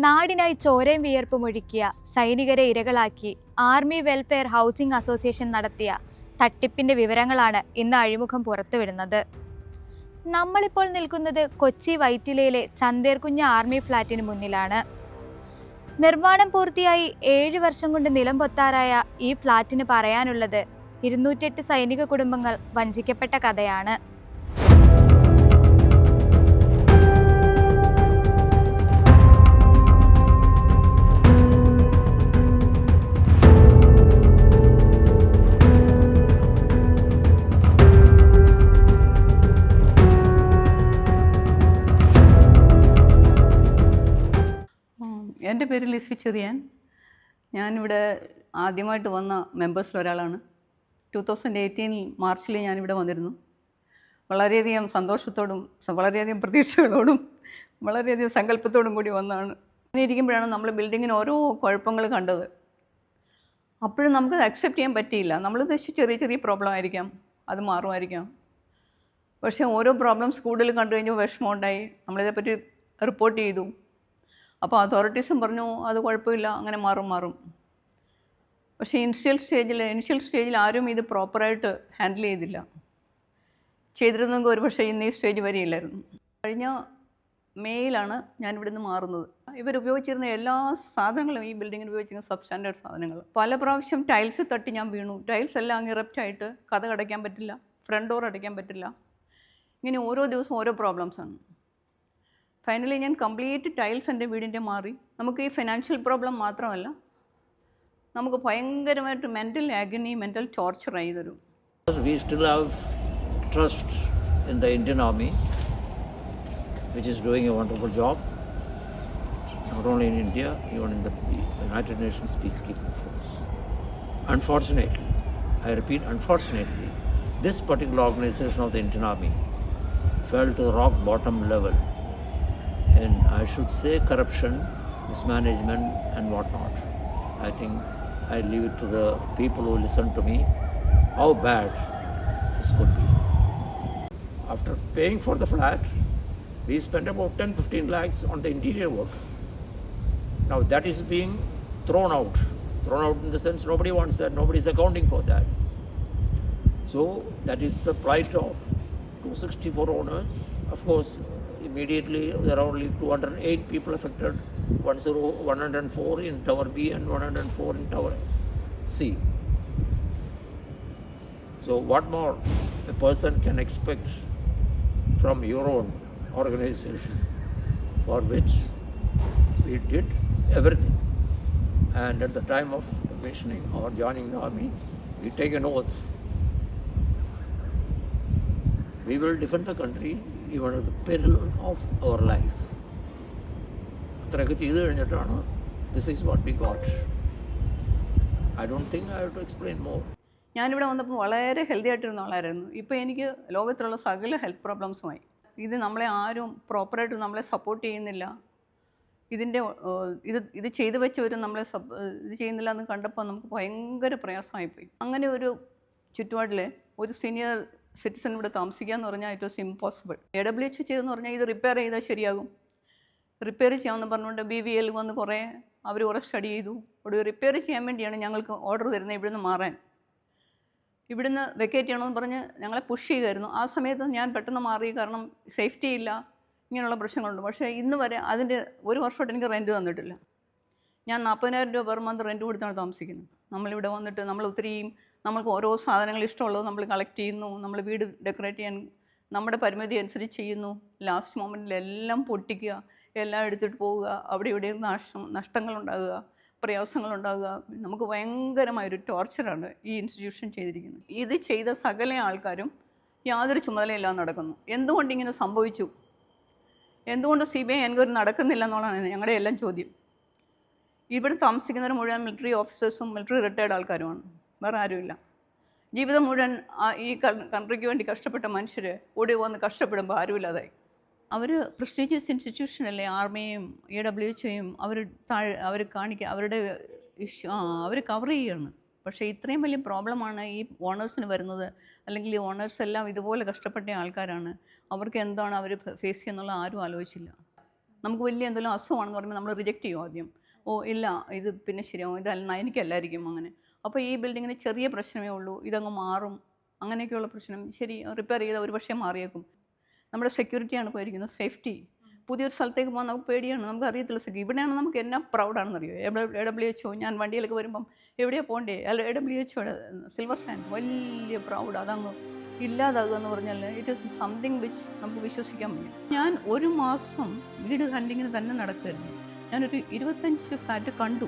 നാടിനായി ചോരയും വിയർപ്പും ഒഴുക്കിയ സൈനികരെ ഇരകളാക്കി ആർമി വെൽഫെയർ ഹൗസിംഗ് അസോസിയേഷൻ നടത്തിയ തട്ടിപ്പിന്റെ വിവരങ്ങളാണ് ഇന്ന് അഴിമുഖം പുറത്തുവിടുന്നത്. നമ്മളിപ്പോൾ നിൽക്കുന്നത് കൊച്ചി വൈറ്റിലയിലെ ചന്തേർകുഞ്ഞ ആർമി ഫ്ലാറ്റിന് മുന്നിലാണ്. നിർമ്മാണം പൂർത്തിയായി ഏഴ് വർഷം കൊണ്ട് നിലം പൊത്താറായ ഈ ഫ്ലാറ്റിന് പറയാനുള്ളത് ഇരുന്നൂറ്റെട്ട് സൈനിക കുടുംബങ്ങൾ വഞ്ചിക്കപ്പെട്ട കഥയാണ്. എന്റെ പേര് ലിസി ചെറിയാൻ. ഞാനിവിടെ ആദ്യമായിട്ട് വന്ന മെമ്പേഴ്സിൽ ഒരാളാണ്. ടു തൗസൻഡ് എയ്റ്റീനിൽ മാർച്ചിൽ ഞാനിവിടെ വന്നിരുന്നു. വളരെയധികം സന്തോഷത്തോടും വളരെയധികം പ്രതീക്ഷകളോടും വളരെയധികം സങ്കല്പത്തോടും കൂടി വന്നാണ്. അങ്ങനെ ഇരിക്കുമ്പോഴാണ് നമ്മൾ ബിൽഡിങ്ങിന് ഓരോ കുഴപ്പങ്ങൾ കണ്ടത്. അപ്പോഴും നമുക്കത് അക്സെപ്റ്റ് ചെയ്യാൻ പറ്റിയില്ല. നമ്മൾ ഉദ്ദേശിച്ച് ചെറിയ ചെറിയ പ്രോബ്ലം ആയിരിക്കാം. അത് മാറുമായിരിക്കാം. പക്ഷേ ഓരോ പ്രോബ്ലംസ് കൂടുതൽ കണ്ടു കഴിഞ്ഞപ്പോൾ വിഷമമുണ്ടായി. നമ്മളിതേപ്പറ്റി റിപ്പോർട്ട് ചെയ്തു. അപ്പോൾ അതോറിറ്റീസും പറഞ്ഞു അത് കുഴപ്പമില്ല. അങ്ങനെ മാറും മാറും. പക്ഷേ ഇനിഷ്യൽ സ്റ്റേജിൽ ഇനിഷ്യൽ സ്റ്റേജിൽ ആരും ഇത് പ്രോപ്പറായിട്ട് ഹാൻഡിൽ ചെയ്തില്ല. ചെയ്തിരുന്നെങ്കിൽ ഒരു പക്ഷേ ഇന്ന് ഈ സ്റ്റേജ് വരെയില്ലായിരുന്നു. കഴിഞ്ഞ മേയിലാണ് ഞാൻ ഇവിടുന്ന് മാറുന്നത്. ഇവർ ഉപയോഗിച്ചിരുന്ന എല്ലാ സാധനങ്ങളും ഈ ബിൽഡിങ്ങിന് ഉപയോഗിച്ചിരുന്ന സബ്സ്റ്റാൻഡേർഡ് സാധനങ്ങൾ. പല പ്രാവശ്യം ടൈൽസ് തട്ടി ഞാൻ വീണു. ടൈൽസ് എല്ലാം അങ്ങ് ഇറപ്റ്റായിട്ട് കഥ അടയ്ക്കാൻ പറ്റില്ല ഫ്രണ്ട് ഡോർ അടയ്ക്കാൻ പറ്റില്ല. ഇങ്ങനെ ഓരോ ദിവസവും ഓരോ പ്രോബ്ലംസാണ് ഫൈനലി ഞാൻ കംപ്ലീറ്റ് ടൈൽസ് എന്റെ വീടിന്റെ മാറി നമുക്ക് ഈ ഫിനാൻഷ്യൽ പ്രോബ്ലം മാത്രമല്ല നമുക്ക് ഭയങ്കരമായിട്ട് മെന്റൽ ആഗനി മെന്റൽ ടോർച്ചറായി തരും We still have trust in the Indian Army, which is doing a wonderful job, not only in India, even in the United Nations Peacekeeping Force. Unfortunately, I repeat, unfortunately, this particular organization of the Indian Army fell to rock bottom level in, I should say, corruption, mismanagement, and whatnot. I think I leave it to the people who listen to me how bad this could be. After paying for the flat, we spent about 10 15 lakhs on the interior work. Now that is being thrown out. Thrown out in the sense nobody wants that, nobody is accounting for that. So that is the plight of 264 owners. Of course, immediately there are only 208 people affected, 10 104 in Tower B and 104 in Tower C. So, what more a person can expect from your own organization for which we did everything? And at the time of commissioning or joining the army, we take an oath. We will defend the country even the peril of our life. അത്രയൊക്കെ ചെയ്തു കഴിഞ്ഞിട്ടാണ് this is what we got I don't think I to explain more ഞാനിവിടെ വന്നപ്പോൾ വളരെ healthy ആയിട്ടിരുന്ന ആളായിരുന്നു. ഇപ്പോൾ എനിക്ക് ലോകത്തിലുള്ള സകല ഹെൽത്ത് പ്രോബ്ലംസുമായി ഇത് നമ്മളെ ആരും പ്രോപ്പറായിട്ട് നമ്മളെ സപ്പോർട്ട് ചെയ്യുന്നില്ല. ഇതിന്റെ ഇത് ഇത് ചെയ്തു വെച്ചവരും നമ്മളെ സപ് ഇത് ചെയ്യുന്നില്ല എന്ന് കണ്ടപ്പോൾ നമുക്ക് ഭയങ്കര പ്രയാസമായിപ്പോയി. അങ്ങനെ ഒരു ചുറ്റുപാടിൽ ഒരു സീനിയർ സിറ്റിസൺ ഇവിടെ താമസിക്കുക എന്ന് പറഞ്ഞാൽ it was impossible A W H ചെയ്തെന്ന് പറഞ്ഞാൽ ഇത് റിപ്പയർ ചെയ്താൽ ശരിയാകും. റിപ്പയർ ചെയ്യാമെന്ന് പറഞ്ഞുകൊണ്ട് ബി വി എൽ വന്ന് കുറേ അവർ കുറേ സ്റ്റഡി ചെയ്തു. ഒടുവിൽ റിപ്പയർ ചെയ്യാൻ വേണ്ടിയാണ് ഞങ്ങൾക്ക് ഓർഡർ തരുന്നത് ഇവിടുന്ന് മാറാൻ. ഇവിടുന്ന് വെക്കേറ്റ് ചെയ്യണമെന്ന് പറഞ്ഞ് ഞങ്ങളെ പുഷ് ചെയ്തായിരുന്നു. ആ സമയത്ത് ഞാൻ പെട്ടെന്ന് മാറി കാരണം സേഫ്റ്റി ഇല്ല ഇങ്ങനെയുള്ള പ്രശ്നങ്ങളുണ്ട്. പക്ഷേ ഇന്ന് വരെ അതിന്റെ ഒരു വർഷമായിട്ട് എനിക്ക് റെന്റ് തന്നിട്ടില്ല. ഞാൻ നാൽപ്പതിനായിരം രൂപ പെർ മന്ത് റെന്റ് കൊടുത്താണ് താമസിക്കുന്നത്. നമ്മളിവിടെ വന്നിട്ട് നമ്മൾ ഒത്തിരിയും നമ്മൾക്ക് ഓരോ സാധനങ്ങൾ ഇഷ്ടമുള്ളത് നമ്മൾ കളക്ട് ചെയ്യുന്നു നമ്മൾ വീട് ഡെക്കറേറ്റ് ചെയ്യാൻ നമ്മുടെ പരിമിതി അനുസരിച്ച് ചെയ്യുന്നു. ലാസ്റ്റ് മൊമെന്റിൽ എല്ലാം പൊട്ടിക്കുക എല്ലാം എടുത്തിട്ട് പോവുക അവിടെ ഇവിടെ നാശം നഷ്ടങ്ങളുണ്ടാകുക പ്രയാസങ്ങളുണ്ടാകുക. നമുക്ക് ഭയങ്കരമായൊരു ടോർച്ചറാണ് ഈ ഇൻസ്റ്റിറ്റ്യൂഷൻ ചെയ്തിരിക്കുന്നത്. ഇത് ചെയ്ത സകല ആൾക്കാരും യാതൊരു ചുമതലയില്ലാതെ നടക്കുന്നു. എന്തുകൊണ്ട് ഇങ്ങനെ സംഭവിച്ചു? എന്തുകൊണ്ട് സി ബി ഐ എൻക്വയറി നടക്കുന്നില്ല എന്നുള്ളതാണ് ഞങ്ങളുടെ എല്ലാം ചോദ്യം. ഇവിടെ താമസിക്കുന്നവർ മുഴുവൻ മിലിറ്ററി ഓഫീസേഴ്സും മിലിറ്ററി റിട്ടയർഡ് ആൾക്കാരുമാണ്. വേറെ ആരുമില്ല. ജീവിതം മുഴുവൻ ഈ കൺട്രിക്ക് വേണ്ടി കഷ്ടപ്പെട്ട മനുഷ്യർ ഓടി വന്ന് കഷ്ടപ്പെടുമ്പോൾ ആരുമില്ലാതായി. അവർ പ്രസ്റ്റീജിയസ് ഇൻസ്റ്റിറ്റ്യൂഷൻ അല്ലേ? ആർമിയും എ ഡബ്ല്യു എച്ച്ഒയും അവർ താഴെ അവർ കാണിക്കുക അവരുടെ ഇഷ്യൂ അവർ കവർ ചെയ്യുകയാണ് പക്ഷേ ഇത്രയും വലിയ പ്രോബ്ലമാണ് ഈ ഓണേഴ്സിന് വരുന്നത്. അല്ലെങ്കിൽ ഈ ഓണേഴ്സ് എല്ലാം ഇതുപോലെ കഷ്ടപ്പെട്ട ആൾക്കാരാണ്. അവർക്ക് എന്താണ് അവർ ഫേസ് ചെയ്യുന്നുള്ള ആരും ആലോചിച്ചില്ല. നമുക്ക് വലിയ എന്തെങ്കിലും അസുഖമാണെന്ന് പറയുമ്പോൾ നമ്മൾ റിജക്റ്റ് ചെയ്യും ആദ്യം. ഓ ഇല്ല ഇത് പിന്നെ ശരിയാവും. ഇതല്ല എനിക്കല്ലായിരിക്കും അങ്ങനെ. അപ്പോൾ ഈ ബിൽഡിങ്ങിന് ചെറിയ പ്രശ്നമേ ഉള്ളൂ ഇതങ്ങ് മാറും അങ്ങനെയൊക്കെയുള്ള പ്രശ്നം. ശരി റിപ്പയർ ചെയ്താൽ ഒരു പക്ഷേ മാറിയേക്കും. നമ്മുടെ സെക്യൂരിറ്റിയാണ് പോയിരിക്കുന്നത് സേഫ്റ്റി പുതിയൊരു സ്ഥലത്തേക്ക് പോകാൻ നമുക്ക് പേടിയാണ് നമുക്ക് അറിയത്തില്ല സെക്യൂരിറ്റി ഇവിടെയാണ് നമുക്ക് എന്നാ പ്രൗഡാണെന്നറിയോ എ ഡബ്ല്യു എച്ച് ഒ ഞാൻ വണ്ടിയിലൊക്കെ വരുമ്പം എവിടെയാണ് പോകണ്ടേ? അല്ല എ ഡബ്ല്യു എച്ച് ഒയുടെ സിൽവർ സാൻഡ് വലിയ പ്രൗഡ് അതങ്ങ് ഇല്ലാതാകുക എന്ന് പറഞ്ഞാൽ ഇറ്റ് ഇസ് സംതിങ് വിച്ച് നമുക്ക് വിശ്വസിക്കാൻ പറ്റും ഞാൻ ഒരു മാസം വീട് ഹണ്ടിങ്ങിന് തന്നെ നടക്കുമായിരുന്നു ഞാനൊരു ഇരുപത്തഞ്ച് ഫ്ലാറ്റ് കണ്ടു.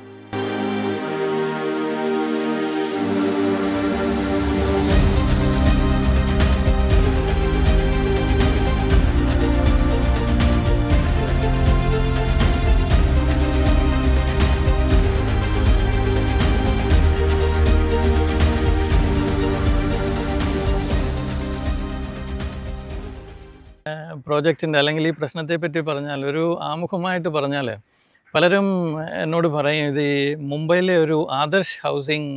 പ്രോജക്റ്റിന്റെ അല്ലെങ്കിൽ ഈ പ്രശ്നത്തെ പറ്റി പറഞ്ഞാൽ ഒരു ആമുഖമായിട്ട് പറഞ്ഞാൽ പലരും എന്നോട് പറയും ഇത് ഈ മുംബൈയിലെ ഒരു ആദർശ് ഹൗസിംഗ്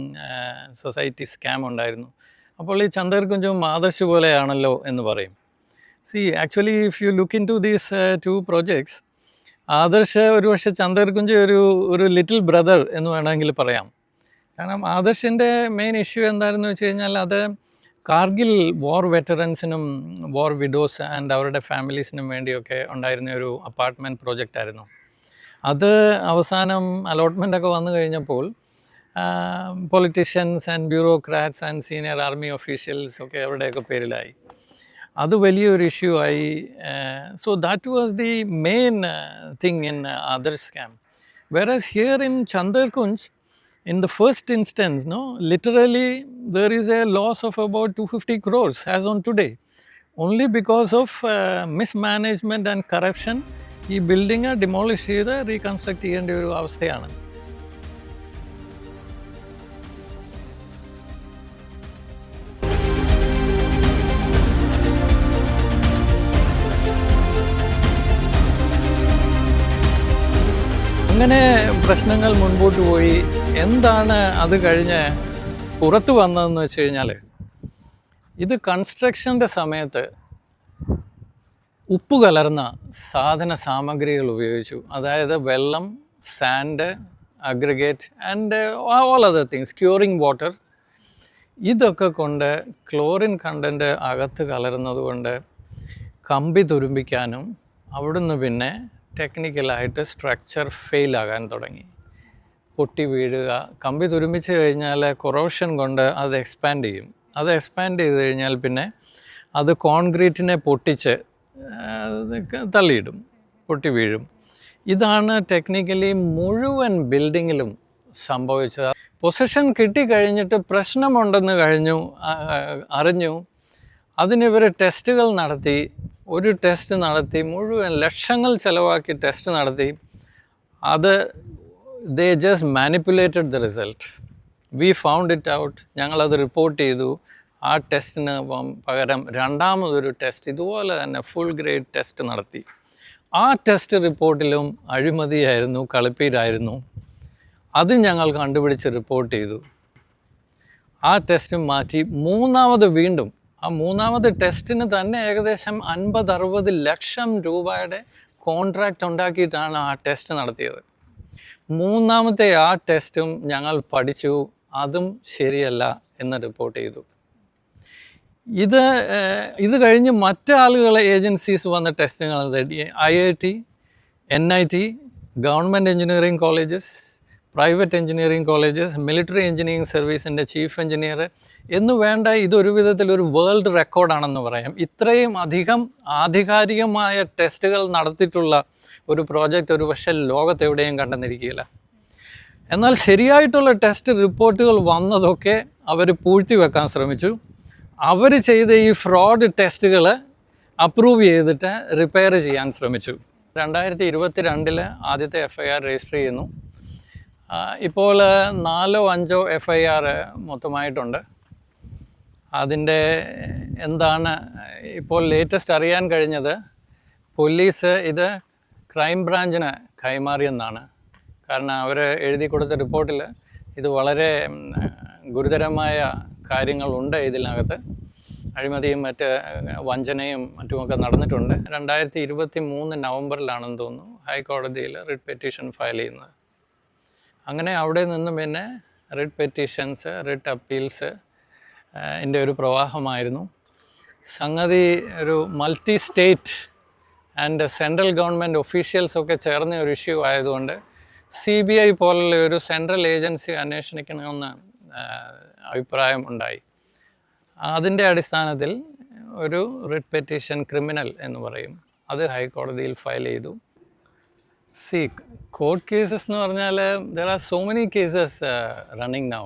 സൊസൈറ്റി സ്കാം ഉണ്ടായിരുന്നു. അപ്പോൾ ഈ ചന്ദർ കുഞ്ചും ആദർശ് പോലെയാണല്ലോ എന്ന് പറയും. See actually if you look into these two projects Adarsh ഒരു പക്ഷേ ചന്ദർ കുഞ്ച് ഒരു ഒരു ലിറ്റിൽ ബ്രദർ എന്ന് വേണമെങ്കിൽ പറയാം. കാരണം ആദർശിന്റെ മെയിൻ ഇഷ്യൂ എന്തായിരുന്നു വെച്ച് കഴിഞ്ഞാൽ അത് കാർഗിൽ വാർ വെറ്ററൻസിനും വാർ വിഡോസ് ആൻഡ് അവരുടെ ഫാമിലീസിനും വേണ്ടിയൊക്കെ ഉണ്ടായിരുന്ന ഒരു അപ്പാർട്ട്മെന്റ് പ്രോജക്റ്റ് ആയിരുന്നു. അത് അവസാനം അലോട്ട്മെന്റ് ഒക്കെ വന്നു കഴിഞ്ഞപ്പോൾ politicians and bureaucrats and senior army officials ഒക്കെ അവരുടെയൊക്കെ പേരിലായി. അത് വലിയൊരു ഇഷ്യൂ ആയി. So that was the main thing in other scam versus here in Chanderkunj in the first instance, no, literally there is a loss of about 250 crores as on today, only because of uh, mismanagement and corruption. ഈ building demolish ചെയ്ത് reconstruct ചെയ്യേണ്ട ഒരു അവസ്ഥയാണ് അങ്ങനെ പ്രശ്നങ്ങൾ മുൻപോട്ട് പോയി. എന്താണ് അത് കഴിഞ്ഞ് പുറത്തു വന്നതെന്ന് വെച്ച് കഴിഞ്ഞാൽ ഇത് കൺസ്ട്രക്ഷന്റെ സമയത്ത് ഉപ്പ് കലർന്ന സാധന സാമഗ്രികൾ ഉപയോഗിച്ചു. അതായത് വെള്ളം sand aggregate and all other things curing water ഇതൊക്കെ കൊണ്ട് ക്ലോറിൻ കണ്ടന്റ് അകത്ത് കലർന്നത് കൊണ്ട് കമ്പി തുരുമ്പിക്കാനും അവിടുന്ന് പിന്നെ ടെക്നിക്കലായിട്ട് സ്ട്രക്ചർ ഫെയിലാകാൻ തുടങ്ങി. പൊട്ടി വീഴുക കമ്പി തുരുമ്പിച്ച് കഴിഞ്ഞാൽ കൊറോഷൻ കൊണ്ട് അത് എക്സ്പാൻഡ് ചെയ്യും. അത് എക്സ്പാൻഡ് ചെയ്ത് കഴിഞ്ഞാൽ പിന്നെ അത് കോൺക്രീറ്റിനെ പൊട്ടിച്ച് തള്ളിയിടും പൊട്ടി വീഴും. ഇതാണ് ടെക്നിക്കലി മുഴുവൻ ബിൽഡിങ്ങിലും സംഭവിച്ചത്. പൊസിഷൻ കിട്ടിക്കഴിഞ്ഞിട്ട് പ്രശ്നമുണ്ടെന്ന് കഴിഞ്ഞു അറിഞ്ഞു. അതിനിവർ ടെസ്റ്റുകൾ നടത്തി. ഒരു ടെസ്റ്റ് നടത്തി മുഴുവൻ ലക്ഷങ്ങൾ ചിലവാക്കി ടെസ്റ്റ് നടത്തി. അത് they just manipulated the result we found it out ഞങ്ങളത് റിപ്പോർട്ട് ചെയ്തു. ആ ടെസ്റ്റിന് പകരം രണ്ടാമതൊരു ടെസ്റ്റ് ഇതുപോലെ തന്നെ ഫുൾ ഗ്രേഡ് ടെസ്റ്റ് നടത്തി. ആ ടെസ്റ്റ് റിപ്പോർട്ടിലും അഴിമതിയായിരുന്നു കളിപ്പീരായിരുന്നു. അത് ഞങ്ങൾ കണ്ടുപിടിച്ച് റിപ്പോർട്ട് ചെയ്തു. ആ ടെസ്റ്റ് മാറ്റി മൂന്നാമത് വീണ്ടും ആ മൂന്നാമത് ടെസ്റ്റിന് തന്നെ ഏകദേശം അൻപത് അറുപത് ലക്ഷം രൂപയുടെ കോൺട്രാക്റ്റ് ഉണ്ടാക്കിയിട്ടാണ് ആ ടെസ്റ്റ് നടത്തിയത്. മൂന്നാമത്തെ ആ ടെസ്റ്റും ഞങ്ങൾ പഠിച്ചു. അതും ശരിയല്ല എന്ന് റിപ്പോർട്ട് ചെയ്തു. ഇത് ഇത് കഴിഞ്ഞ് മറ്റാളുകളെ ഏജൻസീസ് വന്ന ടെസ്റ്റുകൾ I I T N I T government engineering colleges private engineering colleges military engineering സർവീസിന്റെ chief engineer എന്ന് വേണ്ട ഇതൊരു വിധത്തിൽ ഒരു വേൾഡ് റെക്കോർഡാണെന്ന് പറയാം. ഇത്രയും അധികം ആധികാരികമായ ടെസ്റ്റുകൾ നടത്തിയിട്ടുള്ള ഒരു പ്രോജക്റ്റ് ഒരു പക്ഷേ ലോകത്തെവിടെയും കണ്ടെന്നിരിക്കുകയില്ല. എന്നാൽ ശരിയായിട്ടുള്ള ടെസ്റ്റ് റിപ്പോർട്ടുകൾ വന്നതൊക്കെ അവർ പൂഴ്ത്തി വെക്കാൻ ശ്രമിച്ചു. അവർ ചെയ്ത ഈ ഫ്രോഡ് ടെസ്റ്റുകൾ അപ്രൂവ് ചെയ്തിട്ട് റിപ്പയർ ചെയ്യാൻ ശ്രമിച്ചു. രണ്ടായിരത്തി ഇരുപത്തി രണ്ടിൽ ആദ്യത്തെ എഫ് ഐ ആർ രജിസ്റ്റർ ചെയ്യുന്നു. ഇപ്പോൾ നാലോ അഞ്ചോ എഫ് ഐ ആർ മൊത്തമായിട്ടുണ്ട്. അതിന്റെ എന്താണ് ഇപ്പോൾ ലേറ്റസ്റ്റ് അറിയാൻ കഴിഞ്ഞത് പോലീസ് ഇത് ക്രൈം ബ്രാഞ്ചിന് കൈമാറിയെന്നാണ്. കാരണം അവർ എഴുതി കൊടുത്ത റിപ്പോർട്ടിൽ ഇത് വളരെ ഗുരുതരമായ കാര്യങ്ങളുണ്ട് ഇതിനകത്ത്. അഴിമതിയും മറ്റ് വഞ്ചനയും മറ്റുമൊക്കെ നടന്നിട്ടുണ്ട്. രണ്ടായിരത്തി ഇരുപത്തി മൂന്ന് നവംബറിലാണെന്ന് തോന്നുന്നു ഹൈക്കോടതിയിൽ റിട്ട് പെറ്റീഷൻ ഫയൽ ചെയ്യുന്നത്. അങ്ങനെ അവിടെ നിന്നും പിന്നെ റിട്ട് പെറ്റീഷൻസ് റിട്ട് അപ്പീൽസ് എന്റെ ഒരു പ്രവാഹമായിരുന്നു. സംഗതി ഒരു multi state and central government ഒഫീഷ്യൽസൊക്കെ ചേർന്ന ഒരു ഇഷ്യൂ ആയതുകൊണ്ട് സി ബി ഐ പോലുള്ള ഒരു സെൻട്രൽ ഏജൻസി അന്വേഷിക്കണമെന്ന് അഭിപ്രായം ഉണ്ടായി. അതിന്റെ അടിസ്ഥാനത്തിൽ ഒരു റിട്ട് പെറ്റീഷൻ ക്രിമിനൽ എന്ന് പറയും. അത് ഹൈക്കോടതിയിൽ ഫയൽ ചെയ്തു. സി കോർട്ട് കേസസ് എന്ന് പറഞ്ഞാൽ there are so many cases running now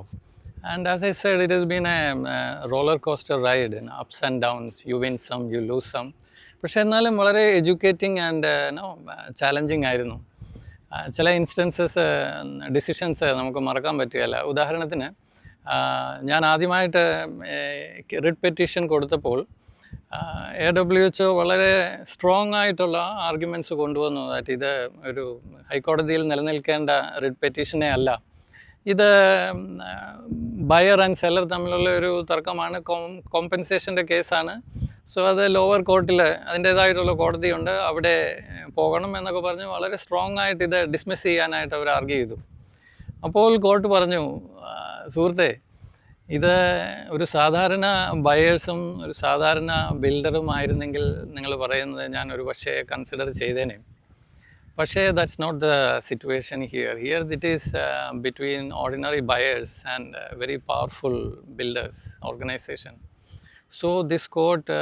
and as I said it is been a roller coaster ride ups and downs you win some you lose some പക്ഷേ എന്നാലും വളരെ educating and no challenging ആയിരുന്നു. ആ, ചില instances decisions നമുക്ക് മറക്കാൻ പറ്റുകയില്ല. ഉദാഹരണത്തിന് ഞാൻ ആദ്യമായിട്ട് റിട്ട് പെറ്റീഷൻ കൊടുത്തപ്പോൾ എ ഡബ്ല്യു എച്ച് വളരെ സ്ട്രോങ് ആയിട്ടുള്ള ആർഗ്യുമെന്റ്സ് കൊണ്ടുവന്നു ദാറ്റ് ഇത് ഒരു ഹൈക്കോടതിയിൽ നിലനിൽക്കേണ്ട റിട്ട് പെറ്റീഷനെ അല്ല. ഇത് ബയർ ആൻഡ് സെല്ലർ തമ്മിലുള്ള ഒരു തർക്കമാണ്. കോമ്പൻസേഷന്റെ കേസാണ്. സോ അത് ലോവർ കോർട്ടിൽ അതിന്റേതായിട്ടുള്ള കോടതിയുണ്ട്. അവിടെ പോകണം എന്നൊക്കെ പറഞ്ഞ് വളരെ സ്ട്രോങ് ആയിട്ട് ഇത് ഡിസ്മിസ് ചെയ്യാനായിട്ട് അവർ ആർഗ്യൂ ചെയ്തു. അപ്പോൾ കോർട്ട് പറഞ്ഞു "ആ, സുഹൃത്തെ ഇത് ഒരു സാധാരണ ബയേഴ്സും ഒരു സാധാരണ ബിൽഡറും ആയിരുന്നെങ്കിൽ നിങ്ങൾ പറയുന്നത് ഞാൻ ഒരു പക്ഷേ കൺസിഡർ ചെയ്തേനെ. പക്ഷേ that's not the situation here here it is between ordinary buyers and very powerful builders organisation so this court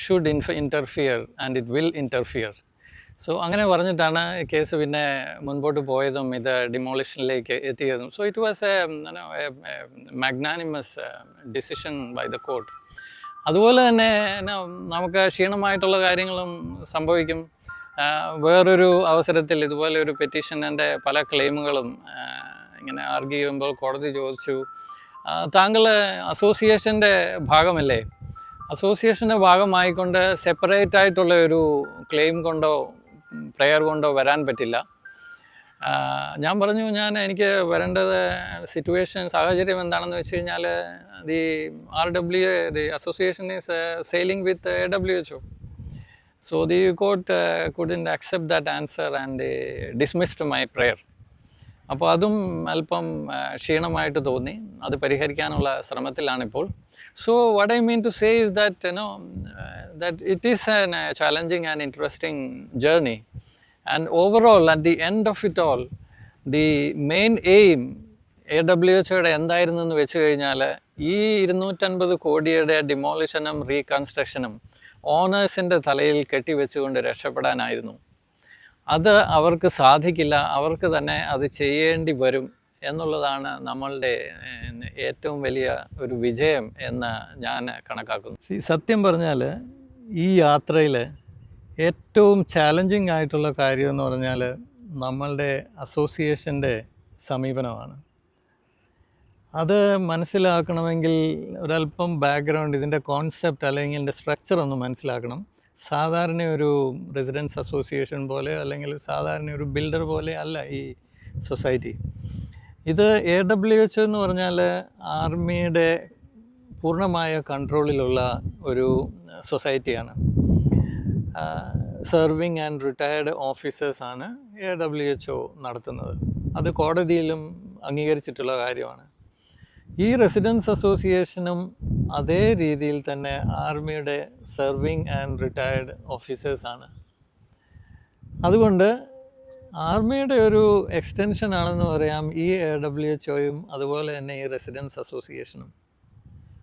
should ഇൻഫ interfere and it will interfere so അങ്ങനെ പറഞ്ഞിട്ടാണ് കേസ് പിന്നെ മുൻപോട്ട് പോയതും ഇത് ഡിമോളിഷനിലേക്ക് എത്തിയതും. So it was a magnanimous decision by the court അതുപോലെ തന്നെ നമുക്ക് ക്ഷീണമായിട്ടുള്ള കാര്യങ്ങളും സംഭവിക്കും. വേറൊരു അവസരത്തിൽ ഇതുപോലെ ഒരു പെറ്റീഷന്റെ പല ക്ലെയിമുകളും ഇങ്ങനെ ആർഗ്യ ചെയ്യുമ്പോൾ കോടതി ചോദിച്ചു. താങ്കൾ അസോസിയേഷന്റെ ഭാഗമല്ലേ? അസോസിയേഷന്റെ ഭാഗമായിക്കൊണ്ട് സെപ്പറേറ്റ് ആയിട്ടുള്ള ഒരു ക്ലെയിം കൊണ്ടോ പ്രെയർ കൊണ്ടോ വരാൻ പറ്റില്ല. ഞാൻ പറഞ്ഞു ഞാൻ എനിക്ക് വരേണ്ടത് സിറ്റുവേഷൻ സാഹചര്യം എന്താണെന്ന് വെച്ച് കഴിഞ്ഞാൽ the R W the association is sailing with A W H O so the court couldn't accept that answer and the dismissed my prayer അപ്പോൾ അതും അല്പം ക്ഷീണമായിട്ട് തോന്നി. അത് പരിഹരിക്കാനുള്ള ശ്രമത്തിലാണിപ്പോൾ. So what I mean to say is that no that it is an challenging and interesting journey and overall at the end of it all the main aim A W എച്ച്ഒയുടെ എന്തായിരുന്നു എന്ന് വെച്ച് കഴിഞ്ഞാൽ ഈ ഇരുന്നൂറ്റൻപത് കോടിയുടെ ഡിമോളിഷനും റീകൺസ്ട്രക്ഷനും ഓണേഴ്സിന്റെ തലയിൽ കെട്ടിവെച്ചുകൊണ്ട് രക്ഷപ്പെടാനായിരുന്നു. അത് അവർക്ക് സാധിക്കില്ല അവർക്ക് തന്നെ അത് ചെയ്യേണ്ടി വരും എന്നുള്ളതാണ് നമ്മളുടെ ഏറ്റവും വലിയ ഒരു വിജയം എന്ന് ഞാൻ കണക്കാക്കുന്നു. സത്യം പറഞ്ഞാൽ ഈ യാത്രയിൽ ഏറ്റവും ചാലഞ്ചിങ് ആയിട്ടുള്ള കാര്യം എന്ന് പറഞ്ഞാൽ നമ്മളുടെ അസോസിയേഷന്റെ സമീപനമാണ്. അത് മനസ്സിലാക്കണമെങ്കിൽ ഒരല്പം ബാക്ക്ഗ്രൗണ്ട് ഇതിന്റെ കോൺസെപ്റ്റ് അല്ലെങ്കിൽ ഇതിന്റെ സ്ട്രക്ചർ ഒന്ന് മനസ്സിലാക്കണം. സാധാരണ ഒരു റെസിഡൻസ് അസോസിയേഷൻ പോലെ അല്ലെങ്കിൽ സാധാരണ ഒരു ബിൽഡർ പോലെ അല്ല ഈ സൊസൈറ്റി ഇത് എ ഡബ്ല്യു എച്ച് എന്ന് പറഞ്ഞാൽ ആർമിയുടെ പൂർണമായ കൺട്രോളിലുള്ള ഒരു സൊസൈറ്റിയാണ് സെർവിങ് ആൻഡ് റിട്ടയർഡ് ഓഫീസേഴ്സാണ് എ ഡബ്ല്യു എച്ച് ഒ നടത്തുന്നത്. അത് കോടതിയിലും അംഗീകരിച്ചിട്ടുള്ള കാര്യമാണ്. ഈ റെസിഡൻസ് അസോസിയേഷനും അതേ രീതിയിൽ തന്നെ ആർമിയുടെ സെർവിങ് ആൻഡ് റിട്ടയർഡ് ഓഫീസേഴ്സാണ് അതുകൊണ്ട് ആർമിയുടെ ഒരു എക്സ്റ്റൻഷൻ ആണെന്ന് പറയാം ഈ എ ഡബ്ല്യു എച്ച് ഒയും അതുപോലെ തന്നെ ഈ റെസിഡൻസ് അസോസിയേഷനും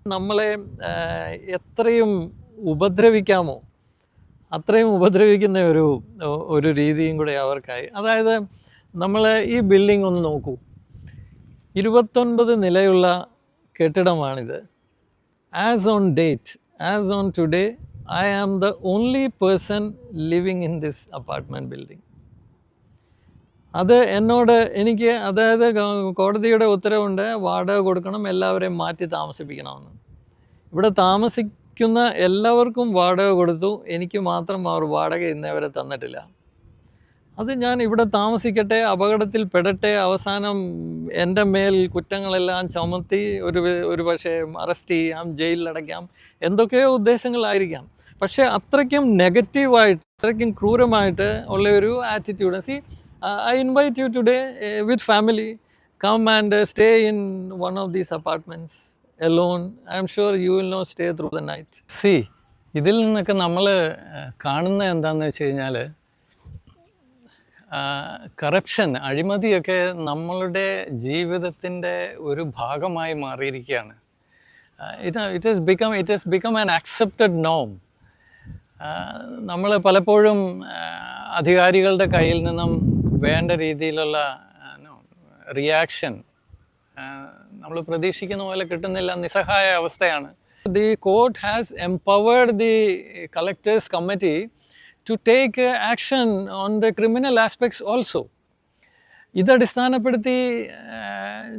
നമ്മളെ എത്രയും ഉപദ്രവിക്കാമോ അത്രയും ഉപദ്രവിക്കുന്ന ഒരു ഒരു രീതിയും കൂടെ അവർക്കായി. അതായത് നമ്മൾ ഈ ബിൽഡിംഗ് ഒന്ന് നോക്കൂ. ഇരുപത്തൊൻപത് നിലയുള്ള കെട്ടിടമാണിത്. As on date as on today I am the only person living in this apartment building അത് എന്നോട് എനിക്ക് അതായത് കോടതിയുടെ ഉത്തരവുണ്ട് വാടക കൊടുക്കണം എല്ലാവരെയും മാറ്റി താമസിപ്പിക്കണമെന്ന്. ഇവിടെ താമസിക്കുന്ന എല്ലാവർക്കും വാടക കൊടുത്തു എനിക്ക് മാത്രം അവർ വാടക ഇന്നേവരെ തന്നിട്ടില്ല. അത് ഞാൻ ഇവിടെ താമസിക്കട്ടെ അപകടത്തിൽ പെടട്ടെ അവസാനം എന്റെ മേൽ കുറ്റങ്ങളെല്ലാം ചുമത്തി ഒരു ഒരു പക്ഷേ അറസ്റ്റ് ചെയ്യാം ജയിലിലടയ്ക്കാം എന്തൊക്കെയോ ഉദ്ദേശങ്ങളായിരിക്കാം. പക്ഷേ അത്രയ്ക്കും നെഗറ്റീവായിട്ട് അത്രയ്ക്കും ക്രൂരമായിട്ട് ഉള്ള ഒരു attitude. See I invite you today with family come and stay in one of these apartments alone I am sure you will no stay through the night see ഇതിൽ നിന്നൊക്കെ നമ്മൾ കാണുന്ന എന്താണെന്ന് വെച്ച് കഴിഞ്ഞാൽ കറപ്ഷൻ അഴിമതിയൊക്കെ നമ്മളുടെ ജീവിതത്തിന്റെ ഒരു ഭാഗമായി മാറിയിരിക്കുകയാണ്. It it is become it is become an accepted നോം നമ്മൾ പലപ്പോഴും അധികാരികളുടെ കയ്യിൽ നിന്നും വേണ്ട രീതിയിലുള്ള റിയാക്ഷൻ നമ്മൾ പ്രതീക്ഷിക്കുന്ന പോലെ കിട്ടുന്നില്ല നിസ്സഹായ അവസ്ഥയാണ്. The court has empowered the collectors committee to take action on the criminal aspects also ഇതടിസ്ഥാനപ്പെടുത്തി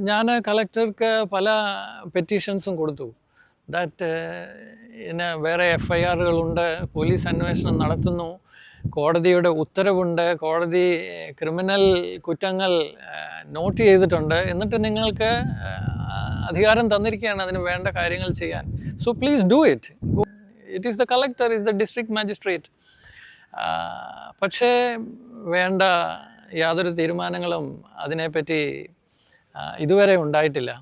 ഞാൻ കളക്ടർക്ക് പല പെറ്റീഷൻസും കൊടുത്തു. ദാറ്റ് ഇതിന് വേറെ എഫ് ഐ ആറുകളുണ്ട് പോലീസ് അന്വേഷണം നടത്തുന്നു കോടതിയുടെ ഉത്തരവുണ്ട് കോടതി ക്രിമിനൽ കുറ്റങ്ങൾ നോട്ട് ചെയ്തിട്ടുണ്ട്. എന്നിട്ട് നിങ്ങൾക്ക് അധികാരം തന്നിരിക്കുകയാണ് അതിന് വേണ്ട കാര്യങ്ങൾ ചെയ്യാൻ. So please do it it is the collector is the district magistrate പക്ഷേ വേണ്ട യാതൊരു തീരുമാനങ്ങളും അതിനെപ്പറ്റി ഇതുവരെ ഉണ്ടായിട്ടില്ല.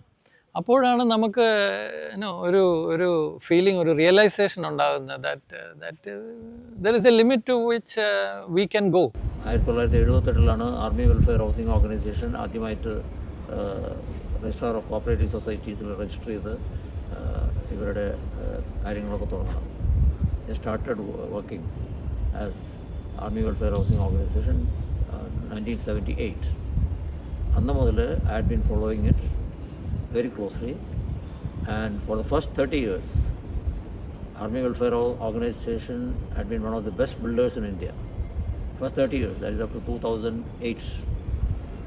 അപ്പോഴാണ് നമുക്ക് ഒരു ഒരു ഫീലിംഗ് ഒരു റിയലൈസേഷൻ ഉണ്ടാകുന്നത് that that there is a limit to which we can go ആയിരത്തി തൊള്ളായിരത്തി എഴുപത്തെട്ടിലാണ് ആർമി വെൽഫെയർ ഹൗസിംഗ് ഓർഗനൈസേഷൻ ആദ്യമായിട്ട് രജിസ്ട്രാർ ഓഫ് കോപ്പറേറ്റീവ് സൊസൈറ്റീസിൽ രജിസ്റ്റർ ചെയ്ത് ഇവരുടെ കാര്യങ്ങളൊക്കെ തുടങ്ങണം. Started working as army welfare housing organisation nineteen seventy eight അന്ന് മുതൽ I had been following it very closely and for the first thirty years Army Welfare O- Organization had been one of the best builders in India. First 30 years, that is up to 2008,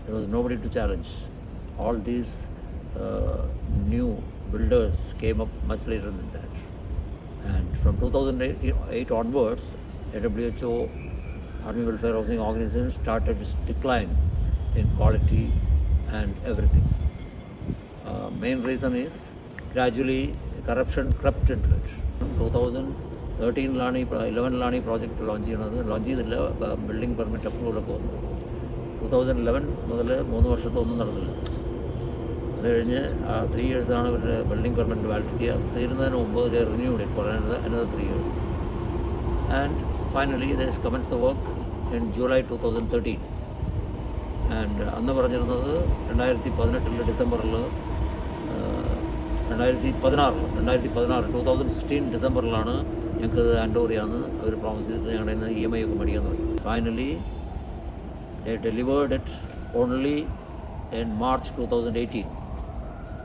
there was nobody to challenge. All these uh, new builders came up much later than that. And from 2008 onwards, AWHO Army Welfare Housing Organization started its decline in quality and everything. Uh, main reason is gradually corruption into it. Two thousand തേർട്ടീനിലാണ് ഈ ഇലവനിലാണ് ഈ project launch ചെയ്യണത്. Launch ചെയ്തില്ല building permit അപ്രൂവലൊക്കെ വന്നു two thousand Eleven മുതൽ മൂന്ന് വർഷത്തെ ഒന്നും നടന്നില്ല. അത് കഴിഞ്ഞ് ത്രീ ഇയേഴ്സാണ് ഇവരുടെ ബിൽഡിംഗ് പെർമിറ്റ് വാലിഡിറ്റി അത് തീരുന്നതിന് മുമ്പ് ഇത് renewed it for another three years and thus commence the work in July two thousand thirteen and അന്ന് പറഞ്ഞിരുന്നത് രണ്ടായിരത്തി പതിനെട്ടിൽ ഡിസംബറിൽ രണ്ടായിരത്തി പതിനാറിൽ രണ്ടായിരത്തി പതിനാറ് ടു തൗസൻഡ് സിക്സ്റ്റീൻ ഡിസംബറിലാണ് ഞങ്ങൾക്ക് ഇത് ഹാൻഡ് ഓവർ ചെയ്യാമെന്ന് അവർ പ്രോമിസ് ചെയ്തിട്ട് ഞങ്ങളുടെ ഇന്ന് ഇ എം ഐ ഒക്കെ മേടിക്കാൻ തുടങ്ങി. Finally the delivered it only in March 2018.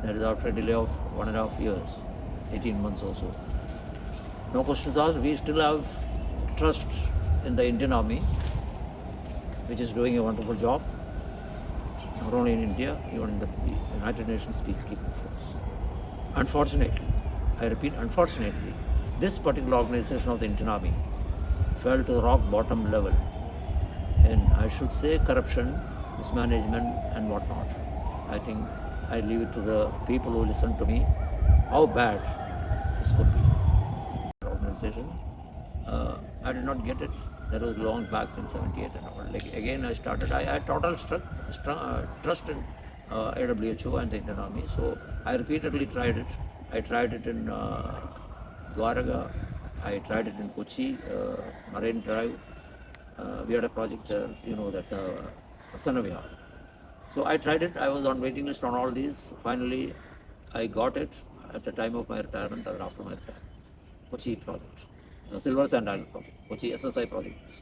That is after is delay of one and a half years, 18 months also no No as we still have trust in the Indian Army, which is doing a wonderful job, not only in India, even in the United Nations peacekeeping force. Unfortunately, I repeat, unfortunately, this particular organization of the Indian Army fell to the rock bottom level and I should say corruption, mismanagement, and whatnot. I think I leave it to the people who listen to me how bad this could be. Organization, uh, I did not get it. That was long back in '78 and all. Like again, I started. I had total stru- uh, trust in uh, AWHO and the Indian Army. So I repeatedly tried it. I tried it in uh, Dwaraga. I tried it in Kochi, uh, Marine Drive. Uh, we had a project there, you know, that's a Sanavihar. So I tried it. I was on waiting list on all these. Finally, I got it at the time of my retirement or after my retirement. Kochi project, Silver Sand Island project, Kochi SSI project. is.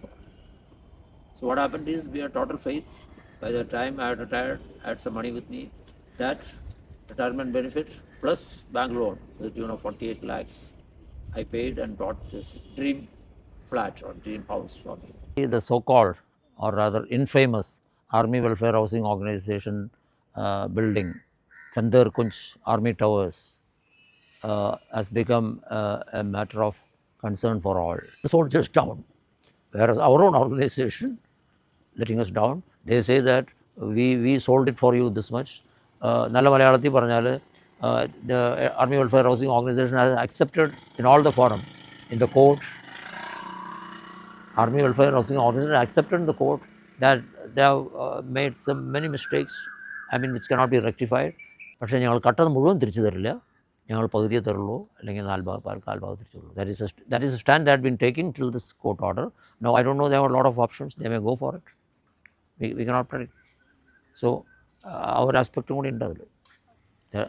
So what happened is we had total faith. By the time I had retired, I had some money with me. That retirement benefit plus bank loan to the tune of 48 lakhs, I paid and bought this dream flat or dream house for me. The so-called or rather infamous Army Welfare Housing Organization uh, building, Chandar Kunj Army Towers, uh, has become uh, a matter of concern for all. The soldiers down. whereas our own organization letting us down. They say that we, we sold it for you this much. Uh, നല്ല മലയാളത്തിൽ പറഞ്ഞാൽ Welfare Housing Organization has accepted in all the forum, in the court, Army Welfare Housing Organization accepted in the court that they have uh, made some many mistakes, I mean which cannot be rectified. പക്ഷേ ഞങ്ങൾ കട്ടത് മുഴുവൻ തിരിച്ചു തരില്ല ഞങ്ങൾ പകുതിയെ തരുള്ളൂ അല്ലെങ്കിൽ നാല് ഭാഗം തിരിച്ചുള്ളൂ that is that is stand that been taking till this court order no I don't know they have lot of options they may go for it we we cannot predict so ആ ഒരു ആസ്പെക്റ്റും കൂടി ഉണ്ട് അതിൽ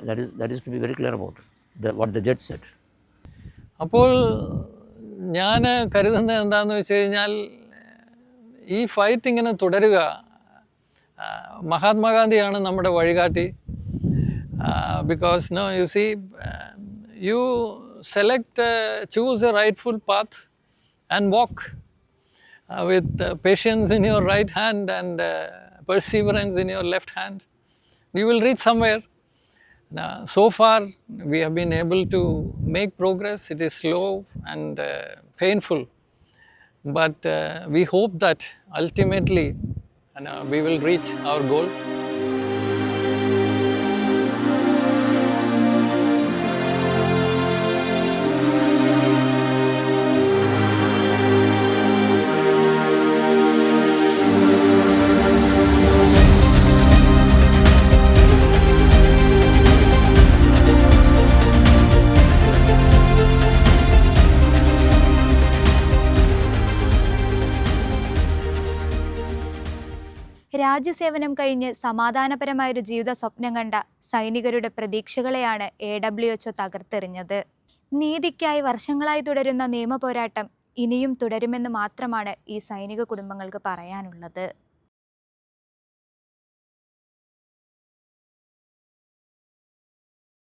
that is that is to be very clear about what the judge set അപ്പോൾ ഞാൻ കരുതുന്നത് എന്താണെന്ന് വെച്ച് കഴിഞ്ഞാൽ ഈ ഫൈറ്റ് ഇങ്ങനെ തുടരുക മഹാത്മാഗാന്ധിയാണ് നമ്മുടെ വഴികാട്ടി. Uh, because now you see, uh, you select, uh, choose a rightful path and walk with patience in your right hand and perseverance in your left hand. You will reach somewhere. Now, so far, we have been able to make progress. It is slow and painful but uh, we hope that ultimately uh, we will reach our goal. രാജ്യസേവനം കഴിഞ്ഞ് സമാധാനപരമായൊരു ജീവിത സ്വപ്നം കണ്ട സൈനികരുടെ പ്രതീക്ഷകളെയാണ് A W H തകർത്തെറിഞ്ഞത്. നീതിക്കായി വർഷങ്ങളായി തുടരുന്ന നിയമപോരാട്ടം ഇനിയും തുടരുമെന്ന് മാത്രമാണ് ഈ സൈനിക കുടുംബങ്ങൾക്ക് പറയാനുള്ളത്.